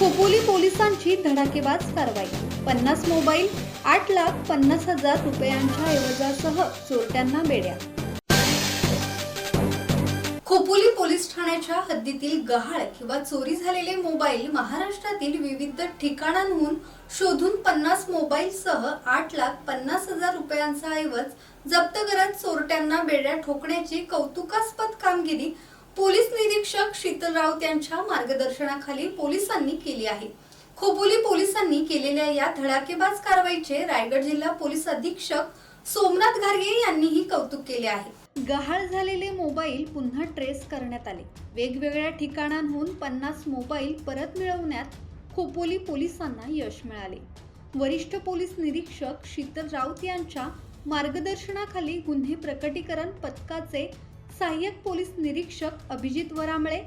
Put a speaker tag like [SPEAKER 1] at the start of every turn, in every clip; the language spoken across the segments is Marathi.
[SPEAKER 1] खोपोली पोलिसांची धडाकेबाज कारवाई. पन्नास मोबाईल आठ लाख पन्नास हजार रुपयांच्या ऐवजासह चोरट्यांना बेड्या. खोपोली पोलीस ठाण्याच्या हद्दीतील गहाळ किंवा चोरी झालेले मोबाईल महाराष्ट्रातील विविध ठिकाणांहून शोधून पन्नास मोबाईलसह आठ लाख पन्नास हजार रुपयांचा ऐवज जप्त करत चोरट्यांना बेड्या ठोकण्याची कौतुकास्पद कामगिरी पोलीस निरीक्षक शीतल राऊत यांच्या मार्गदर्शनाखाली पोलिसांनी केली आहे. खोपोली पोलिसांनी केलेल्या या धडाकेबाज कारवाईचे रायगड जिल्हा पोलीस अधीक्षक सोमनाथ घारगे यांनीही कौतुक केले आहे. गहाळ झालेले मोबाईल पुन्हा ट्रेस करण्यात आले. वेगवेगळ्या ठिकाणांहून पन्नास मोबाईल परत मिळवण्यात खोपोली पोलिसांना यश मिळाले. वरिष्ठ पोलीस निरीक्षक शीतल राऊत यांच्या मार्गदर्शनाखाली गुन्हे प्रकटीकरण पथकाचे सहाय्यक पोलीस निरीक्षक अभिजित वरामळे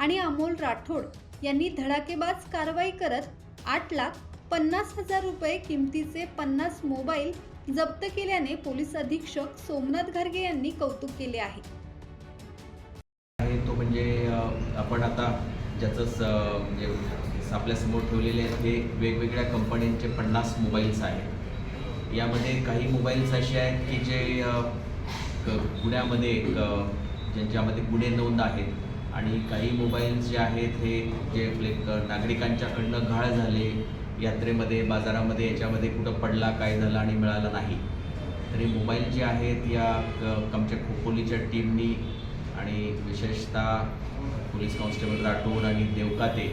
[SPEAKER 1] आणि अमोल राठोड यांनी धडाकेबाज कारवाई करत आठ लाख पन्नास हजार रुपये किमतीचे पन्नास मोबाईल जप्त केल्याने पोलीस अधीक्षक सोमनाथ घारगे यांनी कौतुक केले आहे.
[SPEAKER 2] तो म्हणजे आपण आता ज्याचं म्हणजे आपल्यासमोर ठेवलेले आहेत हे वेगवेगळ्या कंपन्यांचे पन्नास मोबाईल्स आहेत. यामध्ये काही मोबाईल्स असे आहेत की जे पुण्यामध्ये ज्यांच्यामध्ये गुन्हे नोंद आहेत. आणि काही मोबाईल्स जे आहेत हे जे आपले नागरिकांच्याकडनं घाळ झाले यात्रेमध्ये बाजारामध्ये याच्यामध्ये कुठं पडला काय झालं आणि मिळाला नाही. तरी मोबाईल जे आहेत या आमच्या खोपोलीच्या टीमनी आणि विशेषतः पोलीस कॉन्स्टेबल राठोड आणि देवकाते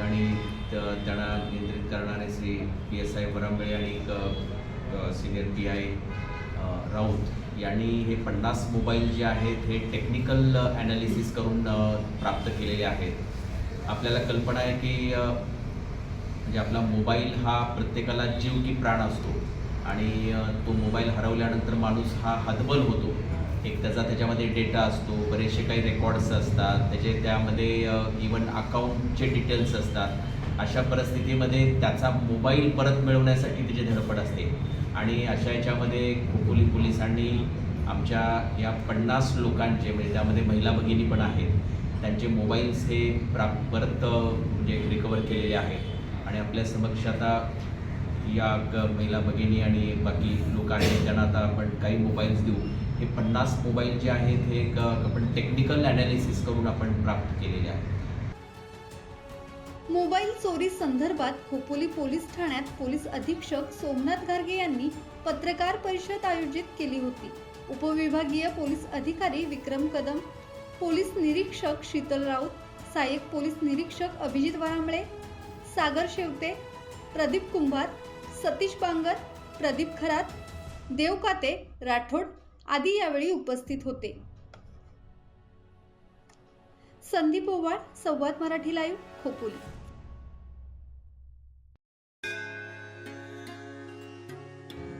[SPEAKER 2] आणि त्यांना नियंत्रित करणारे Shri P S I Varambale आणि सिनियर पी आय राऊत यांनी हे पन्नास मोबाईल जे आहेत हे टेक्निकल ॲनालिसिस करून प्राप्त केलेले आहेत. आपल्याला कल्पना आहे की म्हणजे आपला मोबाईल हा प्रत्येकाला जीव की प्राण असतो आणि तो मोबाईल हरवल्यानंतर माणूस हा हतबल होतो. एक त्याचा त्याच्यामध्ये डेटा असतो बरेचसे काही रेकॉर्ड्स असतात त्याचे त्यामध्ये इवन अकाउंटचे डिटेल्स असतात. अशा परिस्थितीमध्ये त्याचा मोबाईल परत मिळवण्यासाठी त्याची धडपड असते. आणि अशा याच्यामध्ये खोपोली पोलिसांनी आमच्या या पन्नास लोकांचे म्हणजे त्यामध्ये महिला भगिनी पण आहेत त्यांचे मोबाईल्स हे प्राप परत म्हणजे रिकवर केलेले आहेत. आणि आपल्या समक्ष आता या महिला भगिनी आणि बाकी लोक आहेत त्यांना आता आपण काही मोबाईल्स देऊ. हे पन्नास मोबाईल जे आहेत हे एक आपण टेक्निकल ॲनालिसिस करून आपण प्राप्त केलेले आहे.
[SPEAKER 1] मोबाईल चोरी संदर्भात खोपोली पोलीस ठाण्यात पोलीस अधीक्षक सोमनाथ गार्गे यांनी पत्रकार परिषद आयोजित केली होती. उपविभागीय पोलीस अधिकारी विक्रम कदम पोलीस निरीक्षक शीतल राऊत सहाय्यक पोलीस निरीक्षक अभिजित वारांबळे सागर शेवते प्रदीप कुंभार सतीश बांगर प्रदीप खरात देवकाते राठोड आदी यावेळी उपस्थित होते. संदीप ओवाळ संवाद मराठी लाईव्ह खोपोली.